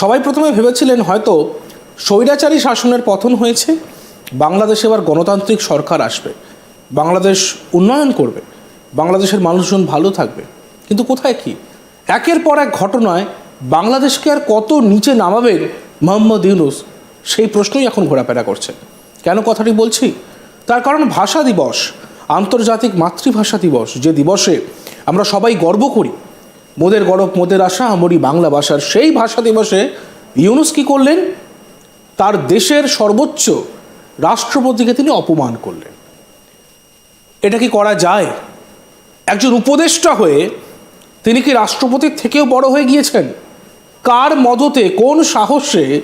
সবাই প্রথমে ভেবেছিলেন হয়তো স্বৈরাচারী শাসনের পতন হয়েছে, বাংলাদেশে এবার গণতান্ত্রিক সরকার আসবে, বাংলাদেশ উন্নয়ন করবে, বাংলাদেশের মানুষজন ভালো থাকবে। কিন্তু কোথায় কি? একের পর এক ঘটনায় বাংলাদেশকে আর কত নিচে নামাবেন মোহাম্মদ ইউনুস, সেই প্রশ্নই এখন ঘোরাফেরা করছে কেন কথাটি বলছি? তার কারণ ভাষা দিবস, আন্তর্জাতিক মাতৃভাষা দিবস, যে দিবসে আমরা সবাই গর্ব করি মোদের গরব, মোদের আশা, আমরি বাংলা ভাষার সেই ভাষা দিবসে ইউনুস কি করলেন? তার দেশের সর্বোচ্চ রাষ্ট্রপতিকে তিনি অপমান করলেন। এটা কি করা যায়? একজন উপদেষ্টা হয়ে তিনি কি রাষ্ট্রপতির থেকেও বড় হয়ে গিয়েছেন? কার মদতে, কোন সাহসে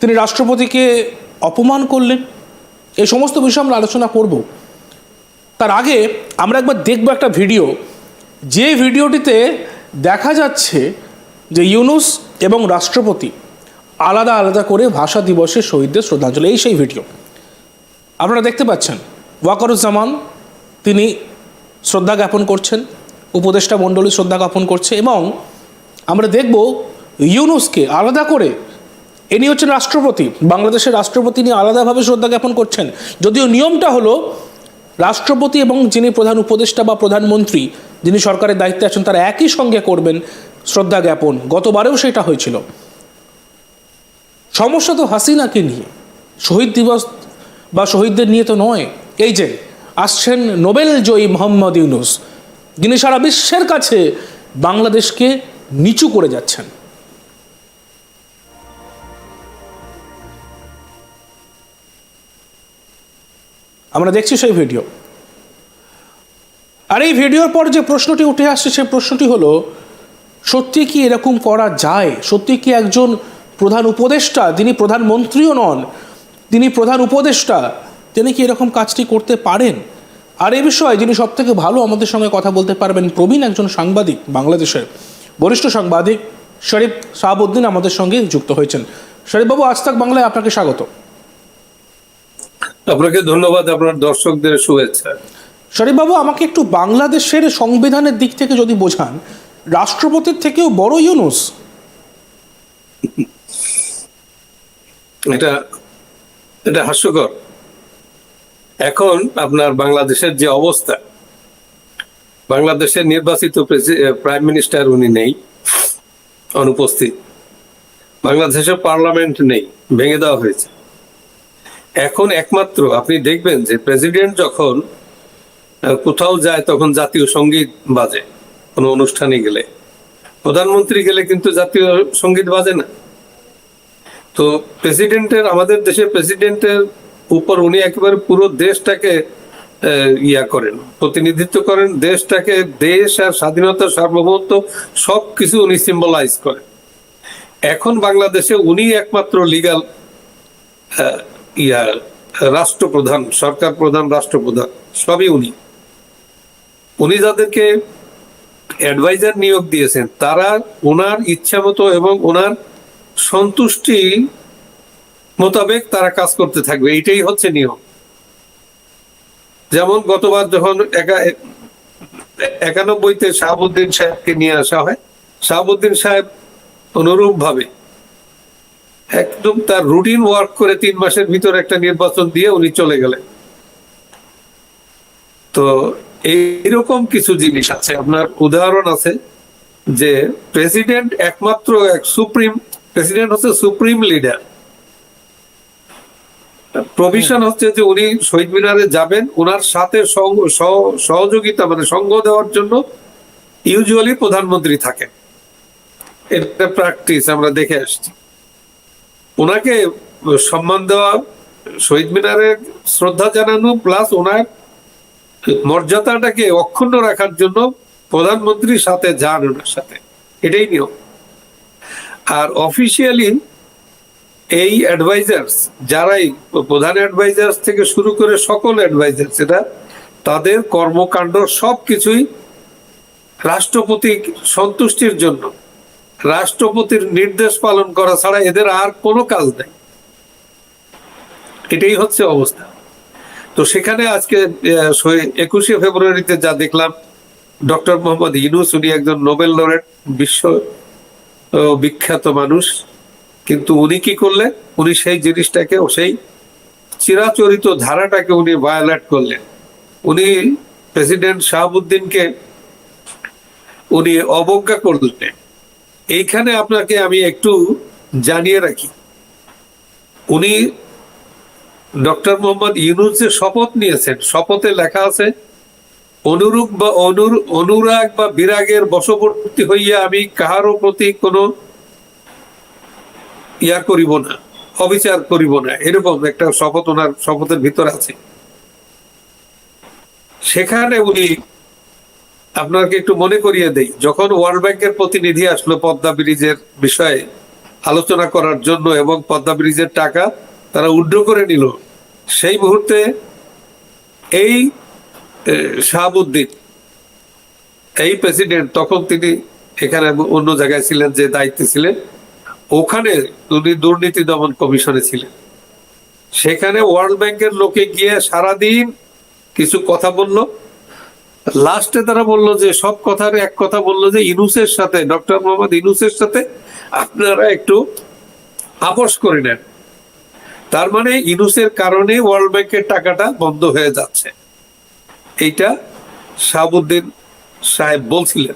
তিনি রাষ্ট্রপতিকে অপমান করলেন? এই সমস্ত বিষয় আমরা আলোচনা করব। তার আগে আমরা একবার দেখব একটা ভিডিও। যে ভিডিওটিতে দেখা যাচ্ছে যে ইউনুস এবং রাষ্ট্রপতি আলাদা আলাদা করে ভাষা দিবসে শহীদদের শ্রদ্ধাঞ্জলি এই সেই ভিডিও। আপনারা দেখতে পাচ্ছেন, ওয়াকারুজ্জামান তিনি শ্রদ্ধা জ্ঞাপন করছেন, উপদেষ্টা মণ্ডলী শ্রদ্ধা জ্ঞাপন করছে এবং আমরা দেখব ইউনুসকে আলাদা করে, ইনি হচ্ছেন রাষ্ট্রপতি, বাংলাদেশের রাষ্ট্রপতি নিয়ে আলাদাভাবে শ্রদ্ধা জ্ঞাপন করছেন। যদিও নিয়মটা হলো রাষ্ট্রপতি এবং যিনি প্রধান উপদেষ্টা বা প্রধানমন্ত্রী, যিনি সরকারের দায়িত্বে আছেন, তারা একই সঙ্গে করবেন শ্রদ্ধা জ্ঞাপন। গতবারেও সেটা হয়েছিল। সমস্যা তো হাসিনাকে নিয়ে। শহীদ দিবস বা শহীদদের নিয়ে তো নয়। এই যে, আসছেন নোবেল জয়ী মোহাম্মদ ইউনুস। যিনি সারা বিশ্বের কাছে বাংলাদেশকে নিচু করে যাচ্ছেন। আমরা দেখছি সেই ভিডিও। আর এই ভিডিওর পর যে প্রশ্নটি উঠে আসছে, সেই প্রশ্নটি হলো, সত্যি কি এরকম করা যায়? সত্যি কি একজন প্রধান উপদেষ্টা, তিনি প্রধানমন্ত্রীও নন, তিনি প্রধান উপদেষ্টা, তিনি কি এরকম কাজটি করতে পারেন? আর এই বিষয়ে যিনি সব থেকে ভালো আমাদের সঙ্গে কথা বলতে পারবেন, প্রবীণ একজন সাংবাদিক, বাংলাদেশের বরিষ্ঠ সাংবাদিক শরীফ সাহাবুদ্দিন আমাদের সঙ্গে যুক্ত হয়েছেন। শরীফবাবু, আজ তাক বাংলায় আপনাকে স্বাগত। আপনাকে ধন্যবাদ আপনার দর্শকদের শুভেচ্ছা। শরীফবাবু আমাকে একটু বাংলাদেশের সংবিধানের দিক থেকে যদি বোঝান রাষ্ট্রপতির থেকেও বড় ইউনুস। এটা এটা হাস্যকর। এখন আপনার বাংলাদেশের যে অবস্থা বাংলাদেশের নির্বাচিত প্রাইম মিনিস্টার উনি নেই অনুপস্থিত। বাংলাদেশের পার্লামেন্ট নেই ভেঙে দেওয়া হয়েছে। এখন একমাত্র আপনি দেখবেন যে প্রেসিডেন্ট যখন কোথাও যায় তখন জাতীয় সংগীত বাজে, কোনো অনুষ্ঠানে গেলে। প্রধানমন্ত্রী গেলে কিন্তু জাতীয় সংগীত বাজে না। তো প্রেসিডেন্টের, আমাদের দেশের প্রেসিডেন্টের উপর উনি একেবারে পুরো দেশটাকে ইয়া করেন, প্রতিনিধিত্ব করেন, দেশটাকে, দেশ আর স্বাধীনতা সার্বভৌমত্ব সব কিছু উনি সিম্বলাইজ করেন। এখন বাংলাদেশে উনি একমাত্র লিগাল ইয়া, রাষ্ট্রপ্রধান সরকার প্রধান রাষ্ট্রপ্রধান, সবই উনি। উনি যাদেরকে অ্যাডভাইজার নিয়োগ দিয়েছেন, তারা ওনার ইচ্ছা মতো এবং ওনার সন্তুষ্টি মোতাবেক তারা কাজ করতে থাকবে এটাই হচ্ছে নিয়ম। যেমন গতবার যখন একা- একানব্বইতে শাহাবুদ্দিন সাহেবকে নিয়ে আসা হয়, শাহাবুদ্দিন সাহেব অনুরূপ ভাবে একদম তার রুটিন ওয়ার্ক করে তিন মাসের ভিতর একটা নির্বাচন দিয়ে উনি চলে গেলেন। তো এইরকম কিছু জিনিস আছে। আপনার উদাহরণ আছে যে প্রেসিডেন্ট একমাত্র এক সুপ্রিম প্রেসিডেন্ট হচ্ছে সুপ্রিম লিডার প্রভিশন হচ্ছে যে উনি শহীদ মিনারে যাবেন ওনার সাথে সহযোগিতা মানে সঙ্গ দেওয়ার জন্য ইউজুয়ালি প্রধানমন্ত্রী থাকেন। এটা প্র্যাকটিস আমরা দেখে আসছি। ওনাকে সম্মান দেওয়া, শহীদ মিনারে শ্রদ্ধা জানানো প্লাস ওনার মর্যাদাটাকে অক্ষুণ্ণ রাখার জন্য প্রধানমন্ত্রীর সাথে যান ওনার সাথে। এটাই নিয়ম। আর অফিসিয়ালি এই অ্যাডভাইজার্স যারাই প্রধান অ্যাডভাইজার্স থেকে শুরু করে সকল অ্যাডভাইজার্স এটা তাদের কর্মকাণ্ড সব কিছুই রাষ্ট্রপতি সন্তুষ্টির জন্য। রাষ্ট্রপতির নির্দেশ পালন করা ছাড়া এদের আর কোনো কাজ নেই। এটাই হচ্ছে অবস্থা। তো সেখানে আজকে একুশে ফেব্রুয়ারিতে যা দেখলাম, ডক্টর মোহাম্মদ ইনুস, উনি একজন নোবেল লরেট, বিশ্ব বিখ্যাত মানুষ। কিন্তু উনি কি করলেন? উনি সেই জিনিসটাকে, ও, সেই চিরাচরিত ধারাটাকে উনি ভায়োলেট করলেন। উনি প্রেসিডেন্ট শাহাবুদ্দিনকে উনি অবজ্ঞা করলেন। এইখানে আপনাকে আমি একটু জানিয়ে রাখি। উনি ডক্টর মোহাম্মদ ইউনুস যে শপথ নিয়েছেন। শপথে লেখা আছে, অনুরূপ বা অনুর, অনুরাগ বা বিরাগের বশবর্তী হইয়া আমি কাহারও প্রতি কোনো ইয়া করিব না, অবিচার করিব না। এরকম একটা শপথ ওনার শপথের ভিতর আছে। সেখানে উনি আপনাকে একটু মনে করিয়ে দেই, যখন ওয়ার্ল্ড ব্যাংকের প্রতিনিধি আসলো পদ্মা ব্রিজের বিষয়ে আলোচনা করার জন্য এবং পদ্মা ব্রিজের টাকা তারা উড্র করে নিল, সেই মুহূর্তে এই শাহাবুদ্দিন, এই প্রেসিডেন্ট তখন তিনি এখানে অন্য জায়গায় ছিলেন যে দায়িত্বে ছিলেন, ওখানে উনি দুর্নীতি দমন কমিশনে ছিলেন। সেখানে ওয়ার্ল্ড ব্যাংকের লোকে গিয়ে সারাদিন কিছু কথা বলল লাস্টে তারা বলল যে সব কথার এক কথা বলল যে ইনুসের সাথে ডক্টর মোহাম্মদ ইনুসের সাথে আপনারা একটু আপোষ করে নেন। তার মানে ইনুসের কারণে ওয়ার্ল্ড ব্যাংকের টাকাটা বন্ধ হয়ে যাচ্ছে। এইটা শাহাবুদ্দিন সাহেব বলছিলেন।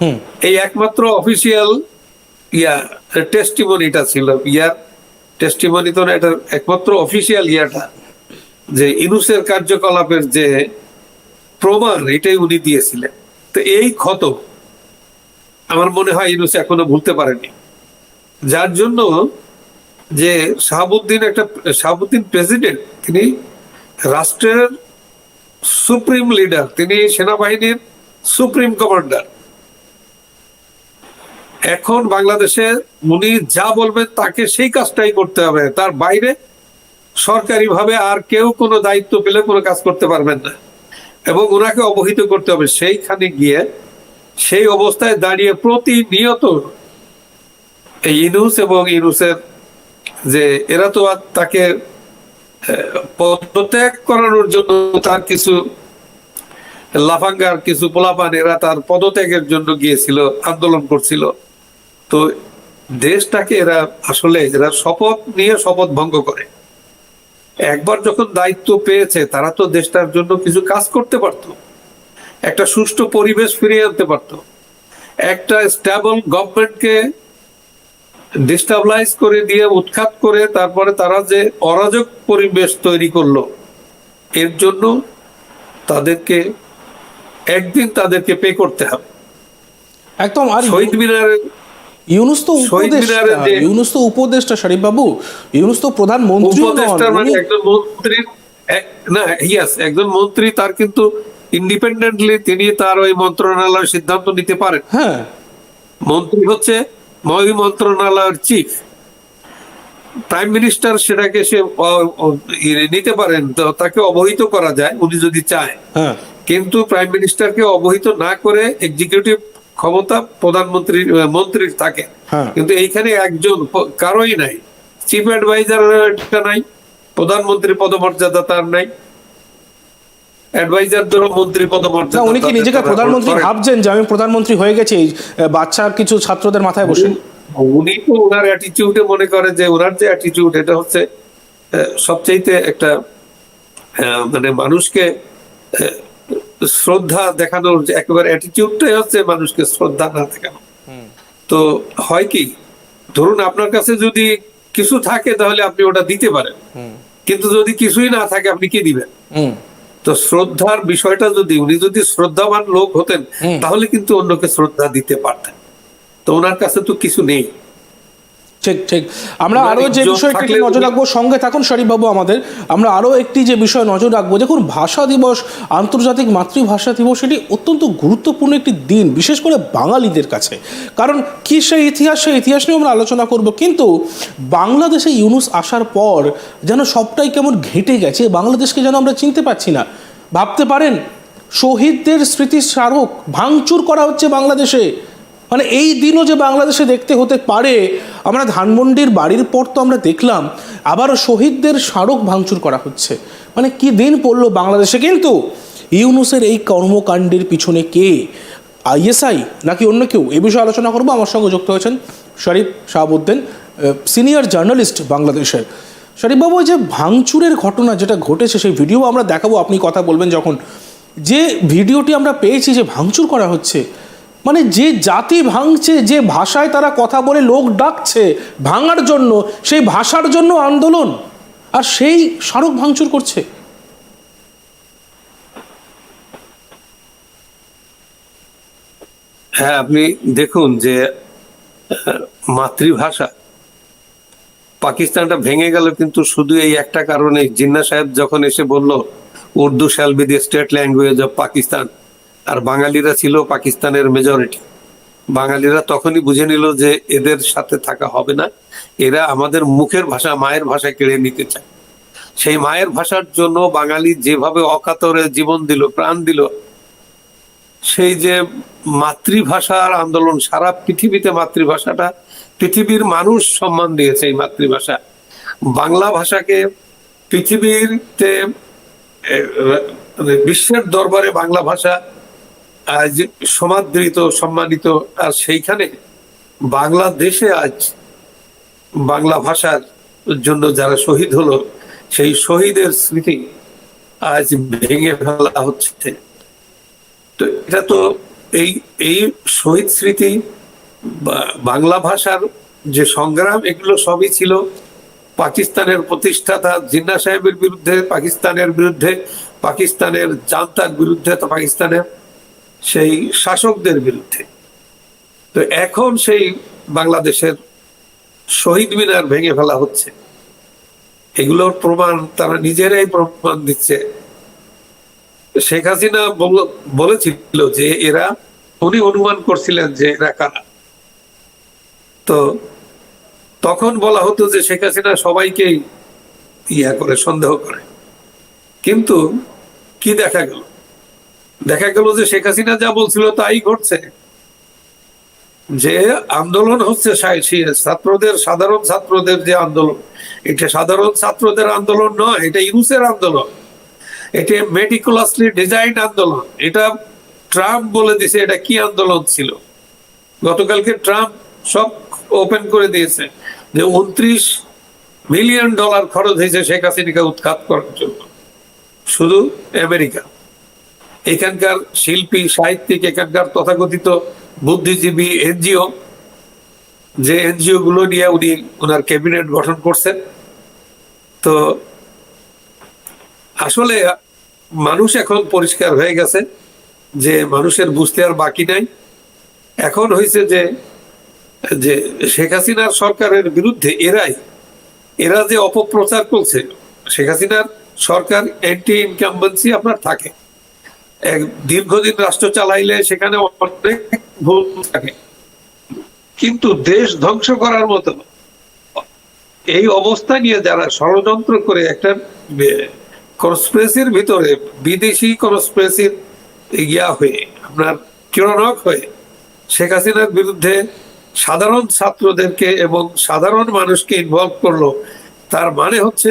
হুম। এই একমাত্র অফিসিয়াল ইয়া টেস্টিমনিটা ছিল। ইয়ার টেস্টিমনি তো না এটা একমাত্র অফিসিয়াল ইয়াটা। যে ইনুসের কার্যকলাপের যে প্রমাণ, এটাই উনি দিয়েছিলেন। তো এই ক্ষত আমার মনে হয় ইনুস এখনও ভুলতে পারেনি। যার জন্য যে শাহাবুদ্দিন একটা, শাহাবুদ্দিন প্রেসিডেন্ট, তিনি রাষ্ট্রের সুপ্রিম লিডার, তিনি সেনাবাহিনীর সুপ্রিম কমান্ডার। এখন বাংলাদেশে উনি যা বলবেন তাকে সেই কাজটাই করতে হবে। তার বাইরে সরকারিভাবে আর কেউ কোনো দায়িত্ব পেলে কোনো কাজ করতে পারবেন না। এবং ওনাকে অবহিত করতে হবে। সেইখানে গিয়ে সেই অবস্থায় দাঁড়িয়ে প্রতিনিয়ত এই ইনুস এবং ইনুসের যে এরা তো আর তাকে পদত্যাগ করানোর জন্য তার কিছু লাফাঙ্গার, কিছু পোলাপান এরা তার পদত্যাগের জন্য গিয়েছিল, আন্দোলন করছিল। তো দেশটাকে এরা আসলে এরা শপথ নিয়ে শপথ ভঙ্গ করে। একবার যখন দায়িত্ব পেয়েছে তারা তো দেশটার জন্য কিছু কাজ করতে পারত। একটা সুষ্ঠু পরিবেশ ফিরিয়ে আনতে পারত। একটা স্টেবল গভর্নমেন্টকে ডিস্টাবলাইজ করে দিয়ে উৎখাত করে তারপরে তারা যে অরাজক পরিবেশ তৈরি করল এর জন্য তাদেরকে একদিন তাদেরকে পে করতে হবে। একদম আর শহীদ মিনারের ইউনুস তো উপদেষ্টা ইউনুস তো উপদেষ্টা শরীফ বাবু। ইউনুস তো প্রধানমন্ত্রী উপদেষ্টা মানে একজন মন্ত্রী না ইয়াস একজন মন্ত্রী তার কিন্তু ইন্ডিপেন্ডেন্টলি তিনি তার ওই মন্ত্রণালয় সিদ্ধান্ত নিতে পারেন। হ্যাঁ। মন্ত্রী হচ্ছে ওই মন্ত্রণালয়ের চিফ প্রাইম মিনিস্টার সেটাকে সে নিতে পারেন তো তাকে অবহিত করা যায় উনি যদি চায়। হ্যাঁ। কিন্তু প্রাইম মিনিস্টারকে অবহিত না করে এক্সিকিউটিভ ক্ষমতা প্রধানমন্ত্রীর আহ, মন্ত্রীর থাকে। হ্যাঁ। কিন্তু এইখানে একজন কারোই নাই। চিফ অ্যাডভাইজার নাই প্রধানমন্ত্রী পদমর্যাদা তার নাই। অ্যাডভাইজার মন্ত্রী পদমর্যাদা উনি কি নিজেকে প্রধানমন্ত্রী ভাবছেন যে আমি প্রধানমন্ত্রী হয়ে গেছি বাচ্চা কিছু ছাত্রদের মাথায় বসে? উনি তো ওনার অ্যাটিটিউডে মনে করে যে ওনার যে অ্যাটিটিউড এটা হচ্ছে সবচাইতে একটা মানে মানুষকে শ্রদ্ধা দেখানোর যে একেবারে অ্যাটিটিউডটাই হচ্ছে মানুষকে শ্রদ্ধা না দেখানো। তো হয় কি ধরুন আপনার কাছে যদি কিছু থাকে তাহলে আপনি ওটা দিতে পারেন। কিন্তু যদি কিছুই না থাকে আপনি কি দিবেন? তো শ্রদ্ধার বিষয়টা যদি উনি যদি শ্রদ্ধাবান লোক হতেন তাহলে কিন্তু অন্যকে শ্রদ্ধা দিতে পারতেন। তো ওনার কাছে তো কিছু নেই। ঠিক ঠিক। আমরা ওনার আরও যে বিষয়টি থাকলে নজর রাখব সঙ্গে থাকুন শরীফবাবু আমাদের। আমরা আরও একটি যে বিষয় নজর রাখব দেখুন ভাষা দিবস আন্তর্জাতিক মাতৃভাষা দিবস এটি অত্যন্ত গুরুত্বপূর্ণ একটি দিন বিশেষ করে বাঙালিদের কাছে। কারণ কি সেই ইতিহাস সেই ইতিহাস নিয়ে আমরা আলোচনা করব। কিন্তু বাংলাদেশে ইউনুস আসার পর যেন সবটাই কেমন ঘেটে গেছে বাংলাদেশকে যেন আমরা চিনতে পারছি না। ভাবতে পারেন শহীদদের স্মৃতির স্মারক ভাঙচুর করা হচ্ছে বাংলাদেশে। মানে এই দিনও যে বাংলাদেশে দেখতে হতে পারে, আমরা ধানমন্ডির বাড়ির পর তো আমরা দেখলাম, আবারও শহীদদের স্মারক ভাঙচুর করা হচ্ছে। মানে কি দিন পড়ল বাংলাদেশে? কিন্তু ইউনুসের এই কর্মকাণ্ডের পিছনে কে? আইএসআই নাকি অন্য কেউ? এ বিষয়ে আলোচনা করব। আমার সঙ্গে যুক্ত হয়েছেন শরীফ শাহাবুদ্দিন সিনিয়র জার্নালিস্ট বাংলাদেশের শরীফবাবু যে ভাঙচুরের ঘটনা যেটা ঘটেছে, সেই ভিডিও আমরা দেখাবো। আপনি কথা বলবেন যখন। যে ভিডিওটি আমরা পেয়েছি যে ভাঙচুর করা হচ্ছে মানে যে জাতি ভাঙছে, যে ভাষায় তারা কথা বলে লোক ডাকছে ভাঙার জন্য, সেই ভাষার জন্য আন্দোলন। আর সেই স্মারক ভাঙচুর করছে। হ্যাঁ আপনি দেখুন যে মাতৃভাষা পাকিস্তানটা ভেঙে গেল কিন্তু শুধু এই একটা কারণে। জিন্না সাহেব যখন এসে বলল, Urdu shall be the state language of Pakistan আর বাঙালিরা ছিল পাকিস্তানের মেজরিটি বাঙালিরা তখনই বুঝে নিল যে এদের সাথে থাকা হবে না। এরা আমাদের মুখের ভাষা, মায়ের ভাষা কেড়ে নিতে চায়। সেই মায়ের ভাষার জন্য বাঙালি যেভাবে অকাতরে জীবন দিল, প্রাণ দিল, সেই যে মাতৃভাষার আন্দোলন, সারা পৃথিবীতে মাতৃভাষাটা, পৃথিবীর মানুষ সম্মান দিয়েছে এই মাতৃভাষা। বাংলা ভাষাকে পৃথিবীতে মানে বিশ্বের দরবারে বাংলা ভাষা আজ সমাদৃত, সম্মানিত, আর সেইখানে বাংলাদেশে আজ বাংলা ভাষার জন্য যারা শহীদ হলো, সেই শহীদের স্মৃতি আজ ভেঙে ফেলা হচ্ছে। তো এটা তো এই এই শহীদ স্মৃতি বাংলা ভাষার যে সংগ্রাম, এগুলো সবই ছিল পাকিস্তানের প্রতিষ্ঠাতা জিন্না সাহেবের বিরুদ্ধে, পাকিস্তানের বিরুদ্ধে, পাকিস্তানের জান্তার বিরুদ্ধে, তো পাকিস্তানের সেই শাসকদের বিরুদ্ধে। তো এখন সেই বাংলাদেশের শহীদ মিনার ভেঙে ফেলা হচ্ছে। এগুলোর প্রমাণ তারা নিজেরাই প্রমাণ দিচ্ছে। শেখ হাসিনা বল- বলেছিল যে এরা, উনি অনুমান করছিলেন যে এরা কারা। তো তখন বলা হতো যে শেখ হাসিনা সবাইকেই ইয়া করে, সন্দেহ করে। কিন্তু কি দেখা গেল? দেখা গেল যে শেখ হাসিনা যা বলছিল তাই ঘটছে। যে আন্দোলন হচ্ছে ছাত্রদের, সাধারণ ছাত্রদের যে আন্দোলন, এটা সাধারণ ছাত্রদের আন্দোলন নয়, এটা ইউসের আন্দোলন। এটা মেটিকুলাসলি ডিজাইন আন্দোলন। এটা ট্রাম্প বলে দিছে এটা কি আন্দোলন ছিল। গতকালকে ট্রাম্প সব ওপেন করে দিয়েছে যে উনত্রিশ মিলিয়ন ডলার খরচ হয়েছে শেখ হাসিনাকে উৎখাত করার জন্য। শুধু আমেরিকা। এখানকার শিল্পী, সাহিত্যিক, এখানকার তথাকথিত বুদ্ধিজীবী এনজিও, যে এনজিও গুলো নিয়ে উনি ওনার ক্যাবিনেট গঠন করছেন। তো আসলে মানুষ এখন পরিষ্কার হয়ে গেছে যে মানুষের বুঝতে আর বাকি নাই। এখন হয়েছে যে যে শেখ হাসিনার সরকারের বিরুদ্ধে এরাই, এরা যে অপপ্রচার করছে, শেখ হাসিনার সরকার অ্যান্টি ইনকামবেন্সি আপনার থাকে। দীর্ঘদিন রাষ্ট্র চালাইলে সেখানে অনেক ভুল থাকে। কিন্তু দেশ ধ্বংস করার মতো এই অবস্থা নিয়ে যারা ষড়যন্ত্র করে একটা কনস্পিরেসির ভিতরে, বিদেশি কনস্পিরেসির ইয়া হয়ে, আপনার কিরণক হয়ে, শেখ হাসিনার বিরুদ্ধে সাধারণ ছাত্রদেরকে এবং সাধারণ মানুষকে ইনভলভ করল, তার মানে হচ্ছে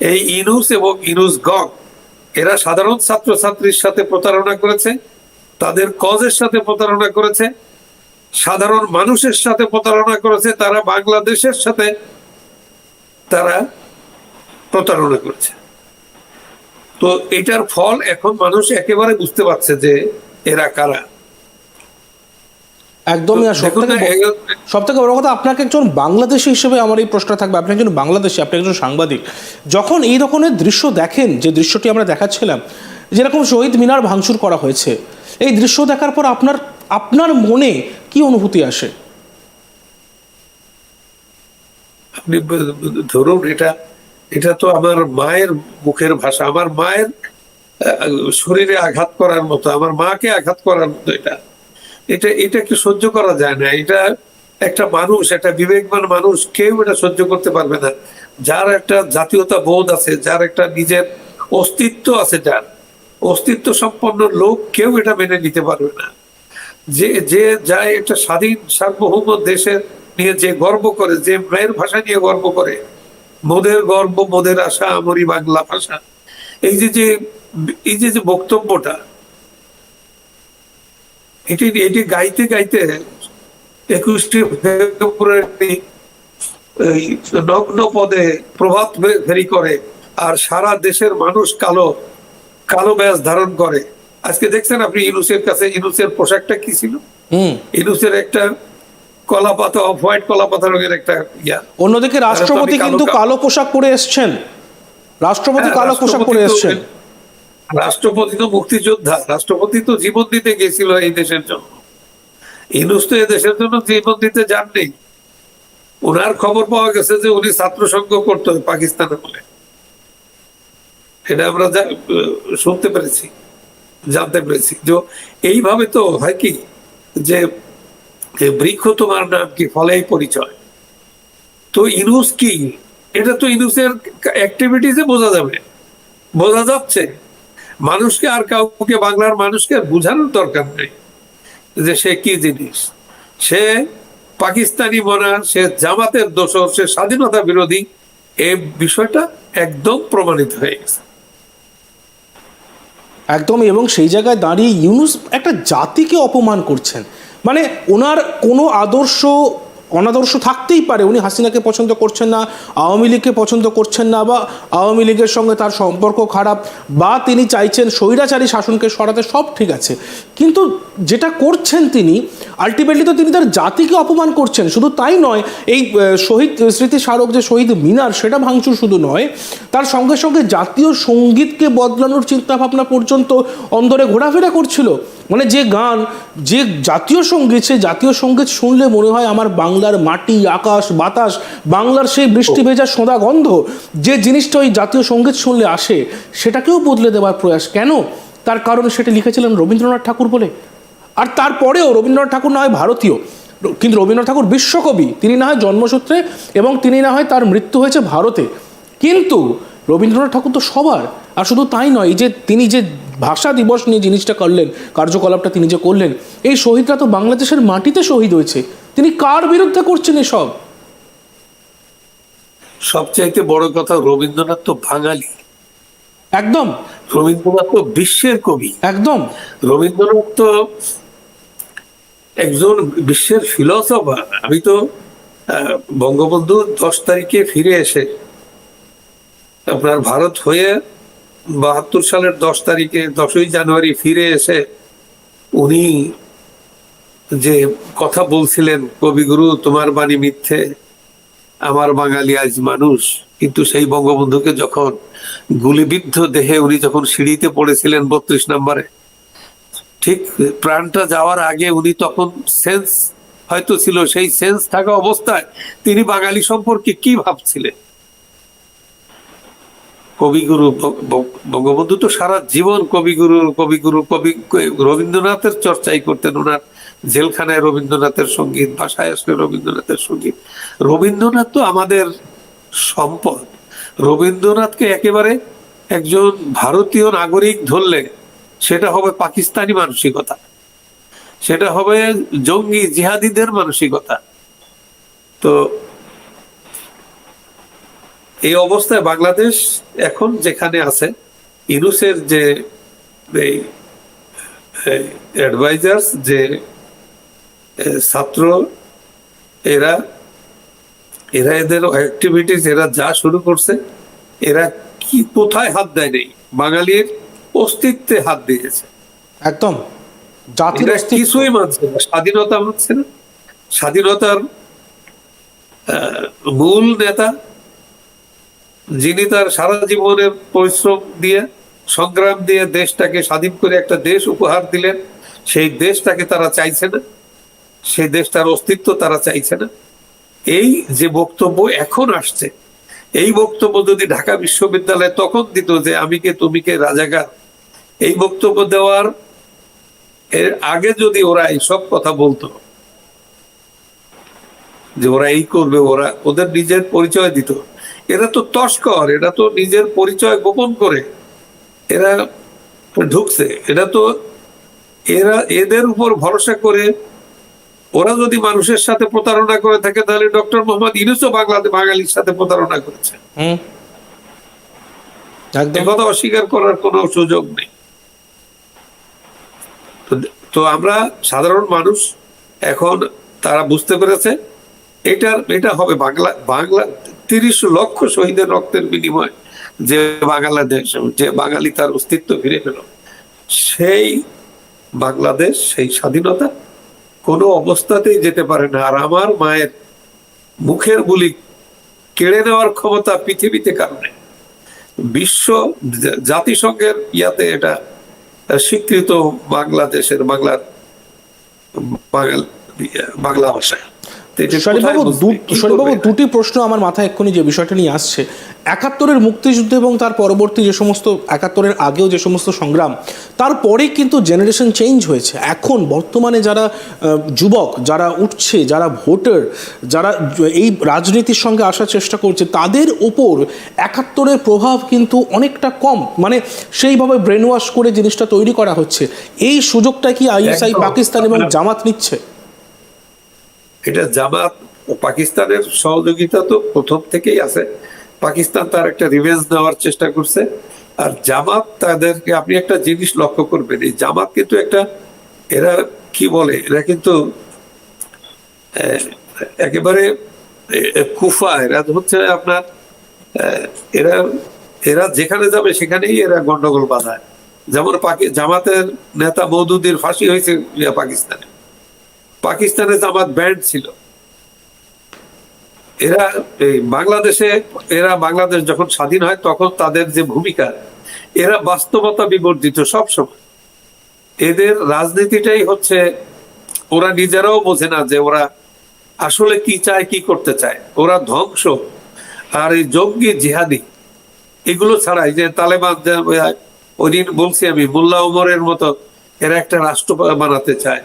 এই ইনুস এবং ইনুস গং এরা সাধারণ ছাত্রছাত্রীর সাথে প্রতারণা করেছে, তাদের কজের সাথে প্রতারণা করেছে, সাধারণ মানুষের সাথে প্রতারণা করেছে, তারা বাংলাদেশের সাথে তারা প্রতারণা করেছে। তো এটার ফল এখন মানুষ একেবারে বুঝতে পারছে যে এরা কারা। একদমই আর সব থেকে সব বড় কথা আপনাকে একজন বাংলাদেশি হিসেবে আমার এই প্রশ্ন থাকবে। আপনি একজন বাংলাদেশি আপনি একজন সাংবাদিক। যখন এই রকমের দৃশ্য দেখেন যে দৃশ্যটি আমরা দেখাচ্ছিলাম যেরকম শহীদ মিনার ভাঙচুর করা হয়েছে এই দৃশ্য দেখার পর আপনার আপনার মনে কি অনুভূতি আসে? আপনি ধরুন এটা এটা তো আমার মায়ের মুখের ভাষা। আমার মায়ের শরীরে আঘাত করার মতো আমার মাকে আঘাত করার মতো এটা। এটা এটাকে সহ্য করা যায় না। এটা একটা মানুষ, একটা বিবেকবান মানুষ, কেউ এটা সহ্য করতে পারবে না। যার একটা জাতীয়তা বোধ আছে, যার একটা নিজের অস্তিত্ব আছে, যার অস্তিত্ব সম্পন্ন লোক কেউ এটা মেনে নিতে পারবে না। যে যে যায় একটা স্বাধীন সার্বভৌম দেশের নিয়ে যে গর্ব করে, যে মায়ের ভাষা নিয়ে গর্ব করে, মোদের গর্ব, মোদের আশা, আমরি বাংলা ভাষা। এই যে যে, এই যে যে বক্তব্যটা এটি এটি গাইতে গাইতে একুশটি ফেব্রুয়ারি নগ্ন পদে প্রভাত ফেরি করে আর সারা দেশের মানুষ কালো কালো ব্যাস ধারণ করে। আজকে দেখছেন আপনি ইনুসের কাছে ইনুসের পোশাকটা কি ছিল? হুম। ইনুসের একটা কলা পাতা অফ হোয়াইট কলা পাতা রঙের একটা ইয়া। অন্যদিকে রাষ্ট্রপতি কালো কিন্তু কালো পোশাক পরে এসছেন। রাষ্ট্রপতি হ্যাঁ, কালো পোশাক পরে এসছেন। রাষ্ট্রপতি তো মুক্তিযোদ্ধা, রাষ্ট্রপতি তো জীবন দিতে গেছিল এই দেশের জন্য। ইনুস তো দেশের জন্য জীবন দিতে যাননি। ওনার খবর পাওয়া গেছে যে উনি ছাত্র সংঘ করতো পাকিস্তানে বলে। এটা আমরা শুনতে পেরেছি, জানতে পেরেছি। যে এইভাবে তো হয় কি, যে যে বৃক্ষ তোমার নাম কি ফলেই পরিচয়। তো ইনুস কি? এটা তো ইনুসের অ্যাক্টিভিটিসে বোঝা যাবে। বোঝা যাচ্ছে। মানুষকে আর কাউকে, বাংলার মানুষকে বোঝানোর দরকার নেই যে সে কি জিনিস। সে পাকিস্তানি মনা সে জামাতের দোষর, সে স্বাধীনতা বিরোধী এই বিষয়টা একদম প্রমাণিত হয়ে গেছে। একদম, এবং সেই জায়গায় দাঁড়িয়ে ইউনুস একটা জাতিকে অপমান করছেন। মানে ওনার কোনো আদর্শ অনাদর্শ থাকতেই পারে। উনি হাসিনাকে পছন্দ করছেন না, আওয়ামী লীগকে পছন্দ করছেন না বা আওয়ামী লীগের সঙ্গে তার সম্পর্ক খারাপ বা তিনি চাইছেন স্বৈরাচারী শাসনকে সরাতে, সব ঠিক আছে। কিন্তু যেটা করছেন তিনি আলটিমেটলি তো তিনি তার জাতিকে অপমান করছেন। শুধু তাই নয়, এই শহীদ, স্মৃতি স্মারক যে শহীদ মিনার, সেটা ভাঙচুর শুধু নয়, তার সঙ্গে সঙ্গে জাতীয় সঙ্গীতকে বদলানোর চিন্তাভাবনা পর্যন্ত অন্দরে ঘোরাফেরা করছিল। মানে যে গান, যে জাতীয় সংগীত, সে জাতীয় সংগীত শুনলে মনে হয় আমার বাংলার মাটি আকাশ বাতাস বাংলার সেই বৃষ্টি ভেজা সোঁদা গন্ধ যে জিনিসটা ওই জাতীয় সংগীত শুনলে আসে সেটাকেও বদলে দেওয়ার প্রয়াস কেন? তার কারণ সেটা লিখেছিলেন রবীন্দ্রনাথ ঠাকুর বলে। আর তারপরেও রবীন্দ্রনাথ ঠাকুর না হয় ভারতীয় কিন্তু রবীন্দ্রনাথ ঠাকুর বিশ্বকবি। তিনি না হয় জন্মসূত্রে এবং তিনি না হয় তার মৃত্যু হয়েছে ভারতে। কিন্তু রবীন্দ্রনাথ ঠাকুর তো সবার আর শুধু তাই নয় যে তিনি যে ভাষা দিবস নিয়ে জিনিসটা করলেন কার্যকলাপটা তিনি যে করলেন এই শহীদরা তো বাংলাদেশের মাটিতে শহীদ হয়েছে। তিনি কার বিরুদ্ধে করছেন এসব? সবচাইতে বড় কথা রবীন্দ্রনাথ তো বাঙালি। একদম। রবীন্দ্রনাথ তো বিশ্বের কবি। একদম। রবীন্দ্রনাথ তো একজন বিশ্বের ফিলসফার আমি তো বঙ্গবন্ধু দশ তারিখে ফিরে এসে আপনার ভারত হয়ে বাহাত্তর সালের দশ তারিখে, দশই জানুয়ারি ফিরে এসে উনি যে কথা বলছিলেন, কবিগুরু, তোমার বাণী মিথ্যে, আমার বাঙালি আজ মানুষ। কিন্তু সেই বঙ্গবন্ধুকে যখন গুলিবিদ্ধ দেহে উনি যখন সিঁড়িতে পড়েছিলেন বত্রিশ নম্বরে, ঠিক প্রাণটা যাওয়ার আগে উনি তখন সেন্স হয়তো ছিল, সেই সেন্স থাকা অবস্থায় তিনি বাঙালি সম্পর্কে কি ভাবছিলেন? কবিগুরু বঙ্গবন্ধু তো সারা জীবন কবিগুরু কবিগুরু, কবি রবীন্দ্রনাথের চর্চাই করতেন ওনার জেলখানায় রবীন্দ্রনাথের সংগীত, বাসায় আসলে রবীন্দ্রনাথের সংগীত। রবীন্দ্রনাথ তো আমাদের সম্পদ। রবীন্দ্রনাথকে একেবারে একজন ভারতীয় নাগরিক ধরলে সেটা হবে পাকিস্তানি মানসিকতা। সেটা হবে জঙ্গি জিহাদিদের মানসিকতা। তো এই অবস্থায় বাংলাদেশ এখন যেখানে আছে ইনুসের যে এই অ্যাডভাইজার্স যে ছাত্র এরা এরা এদের অ্যাক্টিভিটিস এরা যা শুরু করছে এরা কি কোথায় হাত দেয় নেই? বাঙালির অস্তিত্বে হাত দিয়েছে। একদম। জাতির কিছুই মানছে না স্বাধীনতা মানছে না। স্বাধীনতার মূল নেতা যিনি তার সারা জীবনের পরিশ্রম দিয়ে, সংগ্রাম দিয়ে দেশটাকে স্বাধীন করে একটা দেশ উপহার দিলেন, সেই দেশটাকে তারা চাইছে না। সেই দেশটার অস্তিত্ব তারা চাইছে না। এই যে বক্তব্য এখন আসছে, এই বক্তব্য যদি ঢাকা বিশ্ববিদ্যালয়ে তখন দিত যে আমি কে তুমি কে রাজাকার, এই বক্তব্য দেওয়ার এর আগে যদি ওরা এইসব কথা বলতো, যে ওরা এই করবে, ওরা ওদের নিজের পরিচয় দিত এরা তো তস্কর এরা তো নিজের পরিচয় গোপন করে এরা ঢুকছে। এটা তো এরা এদের উপর ভরসা করে ওরা যদি মানুষের সাথে প্রতারণা করে থাকে তাহলে ডক্টর মোহাম্মদ ইউনুসও বাংলাদেশ বাঙালির সাথে প্রতারণা করেছে। একথা অস্বীকার করার কোনো সুযোগ নেই। তো- তো আমরা সাধারণ মানুষ এখন তারা বুঝতে পেরেছে এটার এটা হবে বাংলা বাংলা তিরিশ লক্ষ শহীদের রক্তের বিনিময় যে বাংলাদেশ যে বাঙালি তার অস্তিত্ব ফিরে পেল, সেই বাংলাদেশ, সেই স্বাধীনতা কোনো অবস্থাতেই যেতে পারে না। আর আমার মায়ের মুখের বুলি কেড়ে নেওয়ার ক্ষমতা পৃথিবীতে কারণে বিশ্ব জাতিসংঘের ইয়াতে এটা স্বীকৃত বাংলাদেশের বাংলার বাংলা ভাষায় শরীফবাবু দুটি প্রশ্ন আমার মাথায় এক্ষুনি যে বিষয়টা নিয়ে আসছে। একাত্তরের মুক্তিযুদ্ধ এবং তার পরবর্তী যে সমস্ত একাত্তরের আগেও যে সমস্ত সংগ্রাম তারপরে কিন্তু জেনারেশন চেঞ্জ হয়েছে। এখন বর্তমানে যারা যুবক যারা উঠছে যারা ভোটার যারা এই রাজনীতির সঙ্গে আসার চেষ্টা করছে তাদের ওপর একাত্তরের প্রভাব কিন্তু অনেকটা কম। মানে সেইভাবে ব্রেন ওয়াশ করে জিনিসটা তৈরি করা হচ্ছে। এই সুযোগটা কি আইএসআই পাকিস্তান এবং জামাত নিচ্ছে? এটা জামাত পাকিস্তানের সহযোগিতা তো প্রথম থেকেই আছে। পাকিস্তান তার একটা রিভেঞ্জ নেওয়ার চেষ্টা করছে। আর জামাত তাদেরকে, আপনি একটা জিনিস লক্ষ্য করবেন, এই জামাত কিন্তু একটা, এরা কি বলে, এরা কিন্তু একেবারে কুফা, এরা হচ্ছে আপনার এরা এরা যেখানে যাবে সেখানেই এরা গন্ডগোল বাঁধায়। যেমন জামাতের নেতা মৌদুদির ফাঁসি হয়েছে পাকিস্তানে। পাকিস্তানে জামাত ব্যান্ড ছিল। এরা এই বাংলাদেশে, এরা বাংলাদেশ যখন স্বাধীন হয়, তখন তাদের যে ভূমিকা, এরা বাস্তবতা বিবর্জিত সব সময় এদের রাজনীতিটাই হচ্ছে, ওরা নিজেরাও বোঝে না যে ওরা আসলে কি চায়, কি করতে চায়। ওরা ধ্বংস। আর এই জঙ্গি জিহাদি, এগুলো ছাড়াই যে তালেবান ওই দিন বলছি আমি, মোল্লা উমরের মতো এরা একটা রাষ্ট্র বানাতে চায়।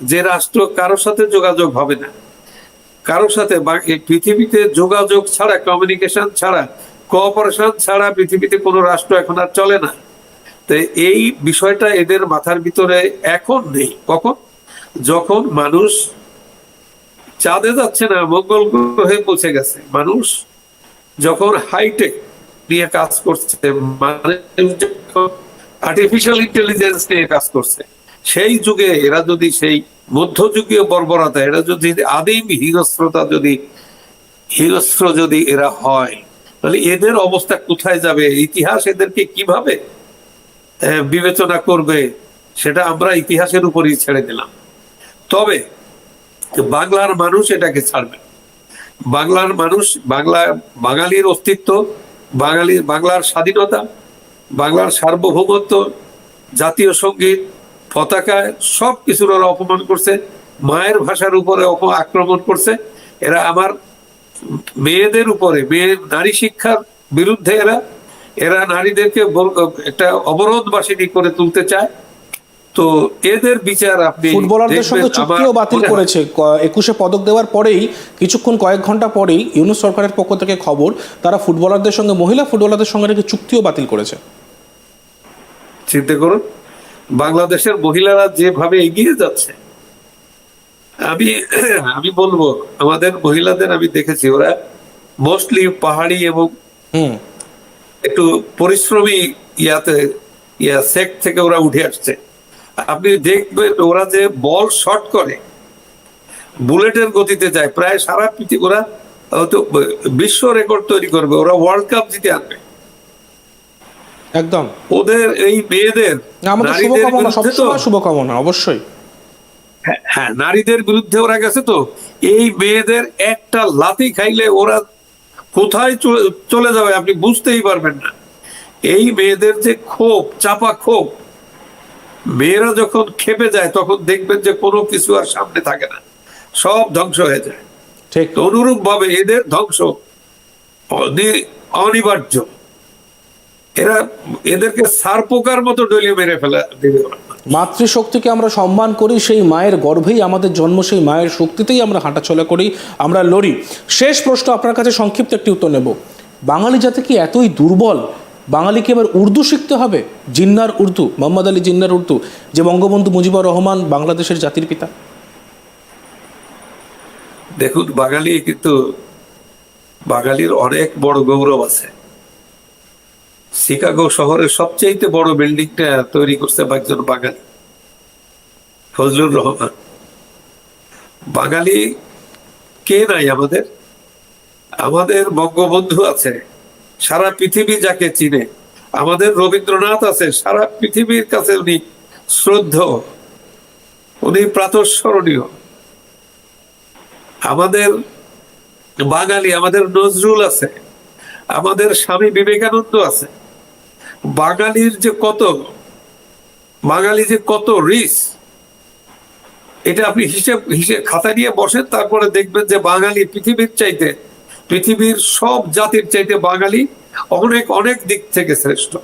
যে রাষ্ট্র কারোর সাথে যোগাযোগ হবে না, কারোর সাথে পৃথিবীতে যোগাযোগ ছাড়া কমিউনিকেশন ছাড়া কোঅপারেশন ছাড়া পৃথিবীতে কোনো রাষ্ট্র এখন আর চলে না। তো এই বিষয়টা এদের মাথার ভিতরে এখন নেই। কখন? যখন মানুষ চাঁদে যাচ্ছে না, মঙ্গল গ্রহে পৌঁছে গেছে। মানুষ যখন হাইটেক নিয়ে কাজ করছে মানে আর্টিফিশিয়াল ইন্টেলিজেন্স নিয়ে কাজ করছে সেই যুগে এরা যদি সেই মধ্যযুগীয় বর্বরতা, এরা যদি আদিম হিংস্রতা যদি, হিংস্র যদি এরা হয়, তাহলে এদের অবস্থা কোথায় যাবে? ইতিহাস এদেরকে কীভাবে বিবেচনা করবে? সেটা আমরা ইতিহাসের উপরই ছেড়ে দিলাম। তবে বাংলার মানুষ এটাকে ছাড়বে। বাংলার মানুষ, বাংলা, বাঙালির অস্তিত্ব, বাঙালি, বাংলার স্বাধীনতা, বাংলার সার্বভৌমত্ব, জাতীয় সংগীত পতাকায় সব কিছুর ওরা অপমান করছে মায়ের ভাষার উপরে অপ- আক্রমণ করছে। এরা আমার মেয়েদের উপরে মেয়ে নারী শিক্ষার বিরুদ্ধে এরা এরা নারীদেরকে একটা অবরোধ বাসিনী করে তুলতে চায়। তো এদের বিচার আপনি ফুটবলারদের সঙ্গে চুক্তিও বাতিল করেছে। একুশে পদক দেওয়ার পরেই কিছুক্ষণ কয়েক ঘণ্টা পরেই ইউনুস সরকারের পক্ষ থেকে খবর তারা ফুটবলারদের সঙ্গে মহিলা ফুটবলারদের সঙ্গে নাকি চুক্তিও বাতিল করেছে? চিন্তা করুন। বাংলাদেশের মহিলারা যেভাবে এগিয়ে যাচ্ছে আমি আমি বলব আমাদের মহিলাদের আমি দেখেছি ওরা মোস্টলি পাহাড়ি এবং হুম। একটু পরিশ্রমী ইয়াতে ইয়া সেক থেকে ওরা উঠে আসছে। আপনি দেখবেন ওরা যে বল শট করে বুলেটের গতিতে যায় প্রায় সারা পৃথিবী ওরা হয়তো বিশ্ব রেকর্ড তৈরি করবে ওরা ওয়ার্ল্ড কাপ জিতে আনবে। একদম। ওদের এই মেয়েদের আমাদের শুভকামনা সবসময় শুভকামনা অবশ্যই। হ্যাঁ, হ্যাঁ নারীদের বিরুদ্ধে ওরা গেছে তো। এই মেয়েদের একটা লাথি খাইলে ওরা কোথায় চলে- যাবে আপনি বুঝতেই পারবেন না। এই মেয়েদের যে ক্ষোভ চাপা ক্ষোভ মেয়েরা যখন খেপে যায় তখন দেখবেন যে কোনো কিছু আর সামনে থাকে না। সব ধ্বংস হয়ে যায়। ঠিক। অনুরূপ ভাবে এদের ধ্বংস অনি- অনিবার্য। এরা এদেরকে সার পোকার মতো ডলিয়ে মেরে ফেলা দেবে। মাতৃশক্তিকে আমরা সম্মান করি সেই মায়ের গর্ভেই আমাদের জন্ম সেই মায়ের শক্তিতেই আমরা হাঁটাচলা করি আমরা লড়ি। শেষ প্রশ্ন আপনার কাছে সংক্ষিপ্ত একটি উত্তর নেব। বাঙালি জাতি কি এতই দুর্বল? বাঙালিকে এবার উর্দু শিখতে হবে? জিন্নার উর্দু মোহাম্মদ আলী জিন্নার উর্দু যে বঙ্গবন্ধু মুজিবুর রহমান বাংলাদেশের জাতির পিতা। দেখুন বাঙালি কিন্তু বাঙালির অনেক বড় গৌরব আছে। শিকাগো শহরের সবচেয়ে বড় বিল্ডিংটা তৈরি করছে একজন বাঙালি। ফজলুর রহমান। বাঙালি কে নাই আমাদের? আমাদের বঙ্গবন্ধু আছে, সারা পৃথিবী যাকে চিনে। আমাদের রবীন্দ্রনাথ আছে, সারা পৃথিবীর কাছে উনি শ্রদ্ধ। উনি প্রাতঃস্মরণীয়। আমাদের বাঙালি, আমাদের নজরুল আছে, আমাদের স্বামী বিবেকানন্দ আছে। বাঙালির যে কত বাঙালি যে কত রিস এটা আপনি হিসেব হিসেব খাতা নিয়ে বসেন তারপরে দেখবেন যে বাঙালি পৃথিবীর চাইতে পৃথিবীর সব জাতির চাইতে বাঙালি অনেক অনেক দিক থেকে শ্রেষ্ঠ।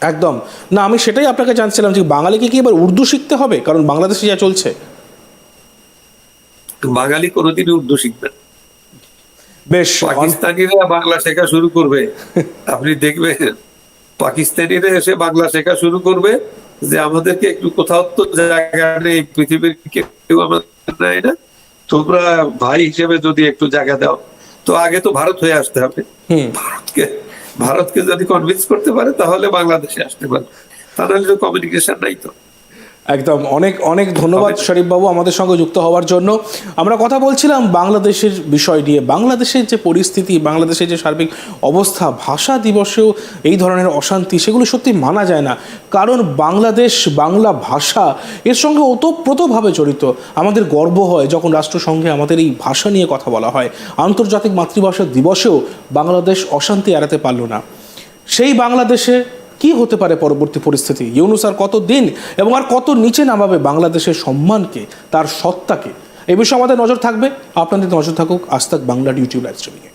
একদম। না আমি সেটাই আপনাকে জানছিলাম যে বাঙালিকে কি এবার উর্দু শিখতে হবে? কারণ বাংলাদেশে যা চলছে। বাঙালি কোনোদিন উর্দু শিখবে না। বেশ পাকিস্তানিরা বাংলা শেখা শুরু করবে। আপনি দেখবেন পাকিস্তানিরা এসে বাংলা শেখা শুরু করবে যে আমাদেরকে একটু কোথাও তো জায়গা নেই পৃথিবীর কেউ আমাদের নেয় না। তোমরা ভাই হিসেবে যদি একটু জায়গা দাও তো আগে তো ভারত হয়ে আসতে হবে। ভারতকে ভারতকে যদি কনভিন্স করতে পারে তাহলে বাংলাদেশে আসতে পারে তা নাহলে তো কমিউনিকেশন নাই তো। একদম অনেক অনেক ধন্যবাদ শরীফ বাবু আমাদের সঙ্গে যুক্ত হওয়ার জন্য। আমরা কথা বলছিলাম বাংলাদেশের বিষয় নিয়ে। বাংলাদেশের যে পরিস্থিতি বাংলাদেশের যে সার্বিক অবস্থা ভাষা দিবসেও এই ধরনের অশান্তি সেগুলো সত্যি মানা যায় না। কারণ বাংলাদেশ বাংলা ভাষা এর সঙ্গে ওতপ্রোতভাবে জড়িত। আমাদের গর্ব হয় যখন রাষ্ট্রসংঘে আমাদের এই ভাষা নিয়ে কথা বলা হয়। আন্তর্জাতিক মাতৃভাষা দিবসেও বাংলাদেশ অশান্তি এড়াতে পারল না। সেই বাংলাদেশে কি হতে পারে পরবর্তী পরিস্থিতি? ইউনুস আর কত দিন এবং আর কত নিচে নামাবে বাংলাদেশের সম্মানকে, তার সত্তাকে? এ বিষয়ে আমাদের নজর থাকবে। আপনাদের নজর থাকুক আস্তাক বাংলা ইউটিউব লাইভ স্ট্রিমিংয়ে।